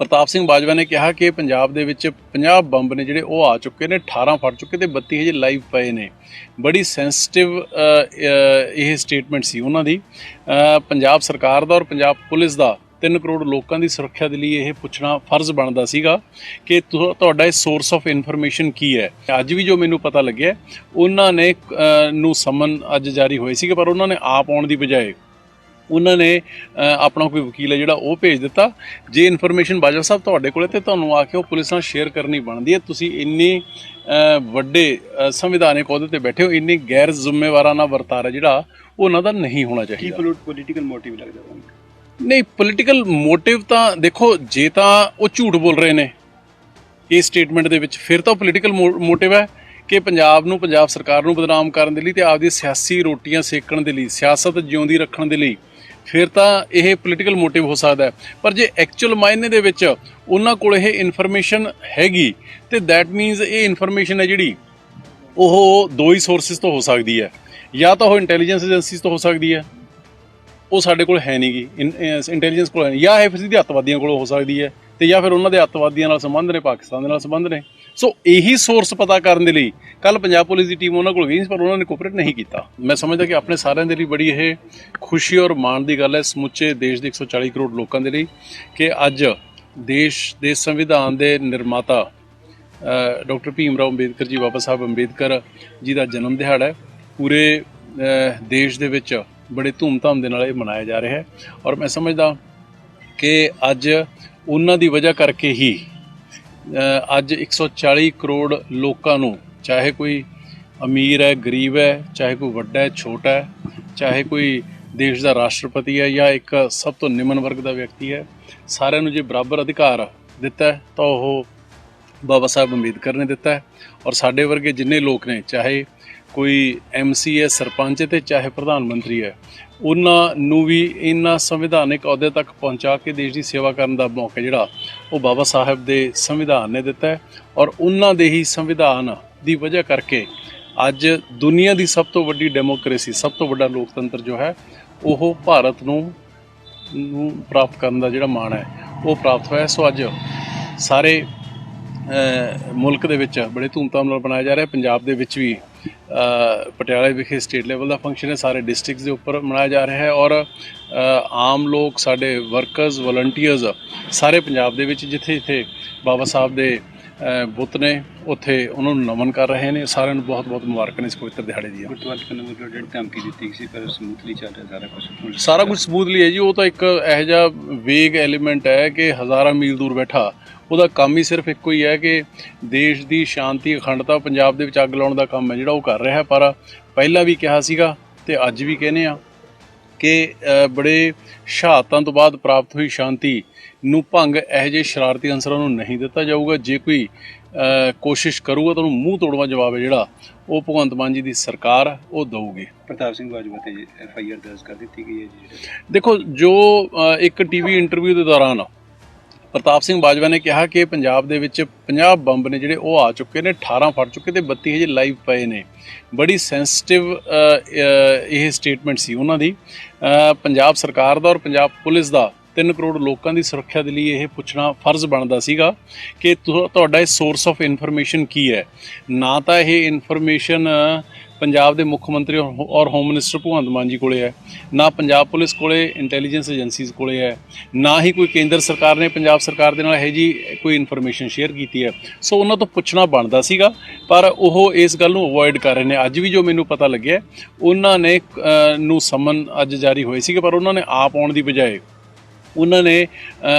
ਪ੍ਰਤਾਪ ਸਿੰਘ ਬਾਜਵਾ ਨੇ ਕਿਹਾ ਕਿ ਪੰਜਾਬ ਦੇ ਵਿੱਚ 50 ਬੰਬ ਨੇ ਜਿਹੜੇ ਉਹ ਆ ਚੁੱਕੇ ਨੇ 18 ਫਟ ਚੁੱਕੇ ਤੇ 32 ਹਜੇ ਲਾਈਵ ਪਏ ਨੇ। ਬੜੀ ਸੈਂਸਿਟਿਵ ਇਹ ਸਟੇਟਮੈਂਟ ਸੀ ਉਹਨਾਂ ਦੀ। ਪੰਜਾਬ ਸਰਕਾਰ ਦਾ ਔਰ ਪੰਜਾਬ ਪੁਲਿਸ ਦਾ 3 ਕਰੋੜ ਲੋਕਾਂ ਦੀ ਸੁਰੱਖਿਆ ਦੇ ਲਈ ਇਹ ਪੁੱਛਣਾ ਫਰਜ਼ ਬਣਦਾ ਸੀਗਾ ਕਿ ਤੁਹਾਡਾ ਇਹ ਸੋਰਸ ਆਫ ਇਨਫੋਰਮੇਸ਼ਨ ਕੀ ਹੈ? ਅੱਜ ਵੀ ਜੋ ਮੈਨੂੰ ਪਤਾ ਲੱਗਿਆ, ਉਹਨਾਂ ਨੇ ਨੂੰ ਸਮਨ ਅੱਜ ਜਾਰੀ ਹੋਏ ਸੀਗੇ, ਪਰ ਉਹਨਾਂ ਨੇ ਆਪ ਆਉਣ ਦੀ ਬਜਾਏ ਉਹਨਾਂ ਨੇ ਆਪਣਾ ਕੋਈ ਵਕੀਲ ਹੈ ਜਿਹੜਾ ਉਹ ਭੇਜ ਦਿੱਤਾ। ਜੇ ਇਨਫੋਰਮੇਸ਼ਨ ਬਾਜਵਾ ਸਾਹਿਬ ਤੁਹਾਡੇ ਕੋਲੇ ਤੇ ਤੁਹਾਨੂੰ ਆ ਕੇ ਉਹ ਪੁਲਿਸ ਨਾਲ ਸ਼ੇਅਰ ਕਰਨੀ ਬਣਦੀ ਹੈ ਤੁਸੀਂ ਇੰਨੀ ਵੱਡੇ ਸੰਵਿਧਾਨਿਕ ਅਹੁਦੇ ਤੇ ਬੈਠੇ ਹੋ ਇੰਨੀ ਗੈਰ ਜ਼ਿੰਮੇਵਾਰਾਨਾ ਵਰਤਾਰਾ ਜਿਹੜਾ ਉਹ ਉਹਨਾਂ ਦਾ ਨਹੀਂ ਹੋਣਾ ਕੀ ਚਾਹੀਦਾ। ਪੋਲੀਟੀਕਲ ਮੋਟਿਵ ਲੱਗਦਾ ਤੁਹਾਨੂੰ? ਨਹੀਂ ਪੋਲੀਟੀਕਲ ਮੋਟਿਵ ਤਾਂ ਦੇਖੋ ਜੇ ਤਾਂ ਉਹ ਝੂਠ ਬੋਲ ਰਹੇ ਨੇ ਇਸ ਸਟੇਟਮੈਂਟ ਦੇ ਵਿੱਚ ਫਿਰ ਤਾਂ ਪੋਲੀਟੀਕਲ ਮੋਟਿਵ ਹੈ ਕਿ ਪੰਜਾਬ ਨੂੰ ਪੰਜਾਬ ਸਰਕਾਰ ਨੂੰ ਬਦਨਾਮ ਕਰਨ ਦੇ ਲਈ ਤੇ ਆਪਦੀ ਸਿਆਸੀ ਰੋਟੀਆਂ ਸੇਕਣ ਦੇ ਲਈ ਸਿਆਸਤ ਜਿਉਂਦੀ ਰੱਖਣ ਦੇ ਲਈ ਫਿਰ ਤਾਂ ਇਹ ਪੋਲੀਟੀਕਲ ਮੋਟਿਵ ਹੋ ਸਕਦਾ ਹੈ। ਪਰ ਜੇ ਐਕਚੁਅਲ ਮਾਇਨੇ ਦੇ ਵਿੱਚ ਉਹਨਾਂ ਕੋਲ ਇਹ ਇਨਫੋਰਮੇਸ਼ਨ ਹੈਗੀ, ਤੇ ਦੈਟ ਮੀਨਸ ਇਹ ਇਨਫੋਰਮੇਸ਼ਨ ਹੈ ਜਿਹੜੀ, ਉਹ ਦੋ ਹੀ ਸੋਰਸਸ ਤੋਂ ਹੋ ਸਕਦੀ ਹੈ। ਜਾਂ ਤਾਂ ਉਹ ਇੰਟੈਲੀਜੈਂਸ ਏਜੰਸੀਜ਼ ਤੋਂ ਹੋ ਸਕਦੀ ਹੈ। ਉਹ ਸਾਡੇ ਕੋਲ ਹੈ ਨਹੀਂਗੀ ਇੰਟੈਲੀਜੈਂਸ ਕੋਲ ਹੈ ਨਹੀਂ ਜਾਂ ਇਹ ਫਿਰ ਸਿੱਧੀ ਅੱਤਵਾਦੀਆਂ ਕੋਲ ਹੋ ਸਕਦੀ ਹੈ। ਤੇ ਜਾਂ ਫਿਰ ਉਹਨਾਂ ਦੇ ਅੱਤਵਾਦੀਆਂ ਨਾਲ ਸੰਬੰਧ ਨੇ, ਪਾਕਿਸਤਾਨ ਦੇ ਨਾਲ ਸੰਬੰਧ ਨੇ। ਸੋ ਇਹੀ ਸੋਰਸ ਪਤਾ ਕਰਨ ਦੇ ਲਈ ਕੱਲ ਪੰਜਾਬ ਪੁਲਿਸ ਦੀ ਟੀਮ ਉਹਨਾਂ ਕੋਲ ਗਈ ਸੀ, ਪਰ ਉਹਨਾਂ ਨੇ ਕੋਆਪਰੇਟ ਨਹੀਂ ਕੀਤਾ। ਮੈਂ ਸਮਝਦਾ ਕਿ ਆਪਣੇ ਸਾਰਿਆਂ ਦੇ ਲਈ ਬੜੀ ਇਹ ਖੁਸ਼ੀ ਔਰ ਮਾਣ ਦੀ ਗੱਲ ਹੈ, ਸਮੁੱਚੇ ਦੇਸ਼ ਦੇ 140 ਕਰੋੜ ਲੋਕਾਂ ਦੇ ਲਈ ਕਿ ਅੱਜ ਦੇਸ਼ ਦੇ ਸੰਵਿਧਾਨ ਦੇ ਨਿਰਮਾਤਾ ਡਾਕਟਰ ਭੀਮ ਰਾਓ ਅੰਬੇਦਕਰ ਜੀ, ਬਾਬਾ ਸਾਹਿਬ ਅੰਬੇਦਕਰ ਜੀ ਦਾ ਜਨਮ ਦਿਹਾੜਾ ਹੈ। ਪੂਰੇ ਦੇਸ਼ ਦੇ ਵਿੱਚ ਬੜੇ ਧੂਮਧਾਮ ਦੇ ਨਾਲ ਇਹ ਮਨਾਇਆ ਜਾ ਰਿਹਾ ਹੈ। ਔਰ ਮੈਂ ਸਮਝਦਾ ਕਿ ਅੱਜ ਉਹਨਾਂ ਦੀ ਵਜ੍ਹਾ ਕਰਕੇ ਹੀ ਅੱਜ 140 ਕਰੋੜ ਲੋਕਾਂ ਨੂੰ, ਚਾਹੇ ਕੋਈ ਅਮੀਰ ਹੈ, ਗਰੀਬ ਹੈ, ਚਾਹੇ ਕੋਈ ਵੱਡਾ ਹੈ, ਛੋਟਾ ਹੈ, ਚਾਹੇ ਕੋਈ ਦੇਸ਼ ਦਾ ਰਾਸ਼ਟਰਪਤੀ ਹੈ ਜਾਂ ਇੱਕ ਸਭ ਤੋਂ ਨਿਮਨ ਵਰਗ ਦਾ ਵਿਅਕਤੀ ਹੈ, ਸਾਰਿਆਂ ਨੂੰ ਜੇ ਬਰਾਬਰ ਅਧਿਕਾਰ ਦਿੱਤਾ ਤਾਂ ਉਹ ਬਾਬਾ ਸਾਹਿਬ ਅੰਬੇਦਕਰ ਨੇ ਦਿੱਤਾ ਹੈ। ਔਰ ਸਾਡੇ ਵਰਗੇ ਜਿੰਨੇ ਲੋਕ ਨੇ, ਚਾਹੇ ਕੋਈ ਐਮਸੀ ਹੈ, ਸਰਪੰਚ ਹੈ ਤੇ ਚਾਹੇ ਪ੍ਰਧਾਨ ਮੰਤਰੀ ਹੈ, ਉਹਨਾਂ ਨੂੰ ਵੀ ਇਹਨਾਂ ਸੰਵਿਧਾਨਿਕ ਅਹੁਦੇ ਤੱਕ ਪਹੁੰਚਾ ਕੇ ਦੇਸ਼ ਦੀ ਸੇਵਾ ਕਰਨ ਦਾ ਮੌਕਾ ਜਿਹੜਾ ਉਹ ਬਾਬਾ ਸਾਹਿਬ ਦੇ ਸੰਵਿਧਾਨ ਨੇ ਦਿੱਤਾ ਹੈ ਔਰ ਉਹਨਾਂ ਦੇ ਹੀ ਸੰਵਿਧਾਨ ਦੀ ਵਜ੍ਹਾ ਕਰਕੇ ਅੱਜ ਦੁਨੀਆ ਦੀ ਸਭ ਤੋਂ ਵੱਡੀ ਡੈਮੋਕ੍ਰੇਸੀ, ਸਭ ਤੋਂ ਵੱਡਾ ਲੋਕਤੰਤਰ ਜੋ ਹੈ, ਉਹ ਭਾਰਤ ਨੂੰ ਨੂੰ ਪ੍ਰਾਪਤ ਕਰਨ ਦਾ ਜਿਹੜਾ ਮਾਣ ਹੈ, ਉਹ ਪ੍ਰਾਪਤ ਹੋਇਆ ਸੋ ਅੱਜ ਸਾਰੇ ਮੁਲਕ ਦੇ ਵਿੱਚ ਬੜੇ ਧੂਮਧਾਮ ਨਾਲ ਮਨਾਇਆ ਜਾ ਰਿਹਾ ਪੰਜਾਬ ਦੇ ਵਿੱਚ ਵੀ ਪਟਿਆਲੇ ਵਿਖੇ ਸਟੇਟ ਲੈਵਲ ਦਾ ਫੰਕਸ਼ਨ ਹੈ ਸਾਰੇ ਡਿਸਟ੍ਰਿਕਟਸ ਦੇ ਉੱਪਰ ਮਨਾਇਆ ਜਾ ਰਿਹਾ ਹੈ ਔਰ ਆਮ ਲੋਕ ਸਾਡੇ ਵਰਕਰਸ ਵਲੰਟੀਅਰਸ ਸਾਰੇ ਪੰਜਾਬ ਦੇ ਵਿੱਚ ਜਿੱਥੇ ਜਿੱਥੇ ਬਾਬਾ ਸਾਹਿਬ ਦੇ ਬੁੱਤ ਨੇ ਉੱਥੇ ਉਹਨਾਂ ਨੂੰ ਨਮਨ ਕਰ ਰਹੇ ਨੇ ਸਾਰਿਆਂ ਨੂੰ ਬਹੁਤ ਬਹੁਤ ਮੁਬਾਰਕਾਂ ਨੇ ਇਸ ਪਵਿੱਤਰ ਦਿਹਾੜੇ ਦੀਆਂ। ਗੁਰਦੁਆਰਾ ਕਨੂੰ ਵੱਲੋਂ ਜਿਹੜੀ ਧਮਕੀ ਦਿੱਤੀ ਸੀ ਪਰ ਸਮੂਥਲੀ ਚੱਲ ਰਿਹਾ ਸਾਰਾ ਕੁਝ ਸਾਰਾ ਕੁਝ ਸਬੂਤਲੀ ਹੈ ਜੀ ਉਹ ਤਾਂ ਇੱਕ ਇਹੋ ਜਿਹਾ ਵੇਗ ਐਲੀਮੈਂਟ ਹੈ ਕਿ ਹਜ਼ਾਰਾਂ ਮੀਲ ਦੂਰ ਬੈਠਾ ਉਹਦਾ ਕੰਮ ਹੀ ਸਿਰਫ ਇੱਕੋ ਹੀ ਹੈ ਕਿ ਦੇਸ਼ ਦੀ ਸ਼ਾਂਤੀ ਅਖੰਡਤਾ ਪੰਜਾਬ ਦੇ ਵਿੱਚ ਅੱਗ ਲਾਉਣ ਦਾ ਕੰਮ ਹੈ ਜਿਹੜਾ ਉਹ ਕਰ ਰਿਹਾ ਹੈ। ਪਰ ਪਹਿਲਾਂ ਵੀ ਕਿਹਾ ਸੀਗਾ ਤੇ ਅੱਜ ਵੀ ਕਹਿੰਦੇ ਆ ਕਿ ਬੜੇ ਸ਼ਹਾਦਤਾਂ ਤੋਂ ਬਾਅਦ ਪ੍ਰਾਪਤ ਹੋਈ ਸ਼ਾਂਤੀ ਨੂੰ ਭੰਗ ਇਹੋ ਜਿਹੇ ਸ਼ਰਾਰਤੀ ਅੰਸਰਾਂ ਨੂੰ ਨਹੀਂ ਦਿੱਤਾ ਜਾਊਗਾ। ਜੇ ਕੋਈ ਕੋਸ਼ਿਸ਼ ਕਰੂਗਾ ਤਾਂ ਉਹਨੂੰ ਮੂੰਹ ਤੋੜਵਾ ਜਵਾਬ ਹੈ ਜਿਹੜਾ ਉਹ ਭਗਵੰਤ ਮਾਨ ਜੀ ਦੀ ਸਰਕਾਰ ਉਹ ਦਊਗੀ। ਪ੍ਰਤਾਪ ਸਿੰਘ ਬਾਜਵਾ ਤੇ ਐਫ ਆਈ ਆਰ ਦਰਜ ਕਰ ਦਿੱਤੀ ਗਈ ਹੈ ਜੀ। ਦੇਖੋ ਜੋ ਇੱਕ ਟੀਵੀ ਇੰਟਰਵਿਊ ਦੇ ਦੌਰਾਨ ਪ੍ਰਤਾਪ ਸਿੰਘ ਬਾਜਵਾ ਨੇ ਕਿਹਾ ਕਿ ਪੰਜਾਬ ਦੇ ਵਿੱਚ 50 ਬੰਬ ਨੇ ਜਿਹੜੇ ਉਹ ਆ ਚੁੱਕੇ ਨੇ 18 ਫਟ ਚੁੱਕੇ ਤੇ 32 ਹਜੇ ਲਾਈਵ ਪਏ ਨੇ। ਬੜੀ ਸੈਂਸਿਟਿਵ ਇਹ ਸਟੇਟਮੈਂਟ ਸੀ ਉਹਨਾਂ ਦੀ। ਪੰਜਾਬ ਸਰਕਾਰ ਦਾ ਔਰ ਪੰਜਾਬ ਪੁਲਿਸ ਦਾ 3 ਕਰੋੜ ਲੋਕਾਂ ਦੀ ਸੁਰੱਖਿਆ ਦੇ ਲਈ ਇਹ ਪੁੱਛਣਾ ਫਰਜ਼ ਬਣਦਾ ਸੀਗਾ ਕਿ ਤੁਹਾਡਾ ਇਹ ਸੋਰਸ ਆਫ ਇਨਫੋਰਮੇਸ਼ਨ ਕੀ ਹੈ? ਨਾ ਤਾਂ ਇਹ ਇਨਫੋਰਮੇਸ਼ਨ ਪੰਜਾਬ ਦੇ ਮੁੱਖ ਮੰਤਰੀ ਔਰ ਹੋਮ ਮਿਨਿਸਟਰ ਭਗਵੰਤ ਮਾਨ ਜੀ ਕੋਲੇ ਹੈ, ਨਾ ਪੰਜਾਬ ਪੁਲਿਸ ਕੋਲੇ ਇੰਟੈਲੀਜੈਂਸ ਏਜੰਸੀਜ਼ ਕੋਲੇ ਹੈ, ਨਾ ਹੀ ਕੋਈ ਕੇਂਦਰ ਸਰਕਾਰ ਨੇ ਪੰਜਾਬ ਸਰਕਾਰ ਦੇ ਨਾਲ ਇਹ ਜੀ ਕੋਈ ਇਨਫੋਰਮੇਸ਼ਨ ਸ਼ੇਅਰ ਕੀਤੀ ਹੈ। ਸੋ ਉਹਨਾਂ ਤੋਂ ਪੁੱਛਣਾ ਬਣਦਾ ਸੀਗਾ, ਪਰ ਉਹ ਇਸ ਗੱਲ ਨੂੰ ਅਵੋਇਡ ਕਰ ਰਹੇ ਨੇ। ਅੱਜ ਵੀ ਜੋ ਮੈਨੂੰ ਪਤਾ ਲੱਗਿਆ, ਉਹਨਾਂ ਨੇ ਨੂੰ ਸਮਨ ਅੱਜ ਜਾਰੀ ਹੋਏ ਸੀਗੇ, ਪਰ ਉਹਨਾਂ ਨੇ ਆਪ ਆਉਣ ਦੀ ਬਜਾਏ ਉਹਨਾਂ ਨੇ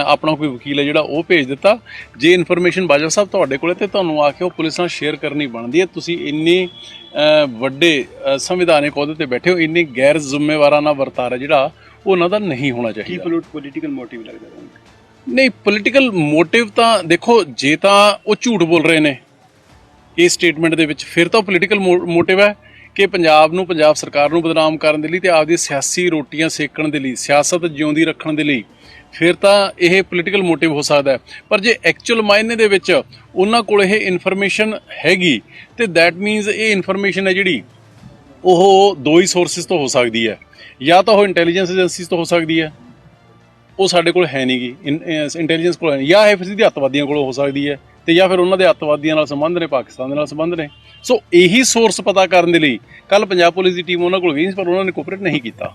ਆਪਣਾ ਕੋਈ ਵਕੀਲ ਹੈ ਜਿਹੜਾ ਉਹ ਭੇਜ ਦਿੱਤਾ। ਜੇ ਇਨਫੋਰਮੇਸ਼ਨ ਬਾਜਵਾ ਸਾਹਿਬ ਤੁਹਾਡੇ ਕੋਲੇ ਤੇ ਤੁਹਾਨੂੰ ਆ ਕੇ ਉਹ ਪੁਲਿਸ ਨਾਲ ਸ਼ੇਅਰ ਕਰਨੀ ਬਣਦੀ ਹੈ। ਤੁਸੀਂ ਇੰਨੀ ਵੱਡੇ ਸੰਵਿਧਾਨਿਕ ਅਹੁਦੇ ਤੇ ਬੈਠੇ ਹੋ ਇੰਨੀ ਗੈਰ ਜ਼ਿੰਮੇਵਾਰਾਨਾ ਵਰਤਾਰਾ ਜਿਹੜਾ ਉਹ ਉਹਨਾਂ ਦਾ ਨਹੀਂ ਹੋਣਾ ਕੀ ਚਾਹੀਦਾ। ਪੋਲੀਟੀਕਲ ਮੋਟਿਵ ਲੱਗਦਾ ਤੁਹਾਨੂੰ? ਨਹੀਂ ਪੋਲੀਟੀਕਲ ਮੋਟਿਵ ਤਾਂ ਦੇਖੋ ਜੇ ਤਾਂ ਉਹ ਝੂਠ ਬੋਲ ਰਹੇ ਨੇ ਇਸ ਸਟੇਟਮੈਂਟ ਦੇ ਵਿੱਚ ਫਿਰ ਤਾਂ ਪੋਲੀਟੀਕਲ ਮੋਟਿਵ ਹੈ। ਕਿ ਪੰਜਾਬ ਨੂੰ, ਪੰਜਾਬ ਸਰਕਾਰ ਨੂੰ ਬਦਨਾਮ ਕਰਨ ਦੇ ਲਈ ਤੇ ਆਪਦੀ ਸਿਆਸੀ ਰੋਟੀਆਂ ਸੇਕਣ ਦੇ ਲਈ, ਸਿਆਸਤ ਜਿਉਂਦੀ ਰੱਖਣ ਦੇ ਲਈ। ਫਿਰ ਤਾਂ ਇਹ ਪੋਲੀਟੀਕਲ ਮੋਟਿਵ ਹੋ ਸਕਦਾ ਪਰ ਜੇ ਐਕਚੁਅਲ ਮਾਇਨੇ ਦੇ ਵਿੱਚ ਉਹਨਾਂ ਕੋਲ ਇਹ ਇਨਫੋਰਮੇਸ਼ਨ ਹੈਗੀ, ਤੇ ਥੈਟ ਮੀਨਸ ਇਹ ਇਨਫੋਰਮੇਸ਼ਨ ਹੈ ਜਿਹੜੀ, ਉਹ ਦੋ ਹੀ ਸੋਰਸਸ ਤੋਂ ਹੋ ਸਕਦੀ ਹੈ। ਜਾਂ ਤਾਂ ਉਹ ਇੰਟੈਲੀਜੈਂਸ ਏਜੰਸੀਜ਼ ਤੋਂ ਹੋ ਸਕਦੀ ਹੈ। ਉਹ ਸਾਡੇ ਕੋਲ ਹੈ ਨਹੀਂਗੀ। ਇੰਟੈਲੀਜੈਂਸ ਕੋਲ ਹੈ ਜਾਂ ਇਹ ਫਿਰ ਸਿੱਧੀ ਅੱਤਵਾਦੀਆਂ ਕੋਲ ਹੋ ਸਕਦੀ ਹੈ। ਤੇ ਜਾਂ ਫਿਰ ਉਹਨਾਂ ਦੇ ਅੱਤਵਾਦੀਆਂ ਨਾਲ ਸੰਬੰਧ ਨੇ, ਪਾਕਿਸਤਾਨ ਦੇ ਨਾਲ ਸੰਬੰਧ ਨੇ। ਸੋ ਇਹੀ ਸੋਰਸ ਪਤਾ ਕਰਨ ਦੇ ਲਈ ਕੱਲ ਪੰਜਾਬ ਪੁਲਿਸ ਦੀ ਟੀਮ ਉਹਨਾਂ ਕੋਲ ਗਈ ਸੀ, ਪਰ ਉਹਨਾਂ ਨੇ ਕੋਪਰੇਟ ਨਹੀਂ ਕੀਤਾ।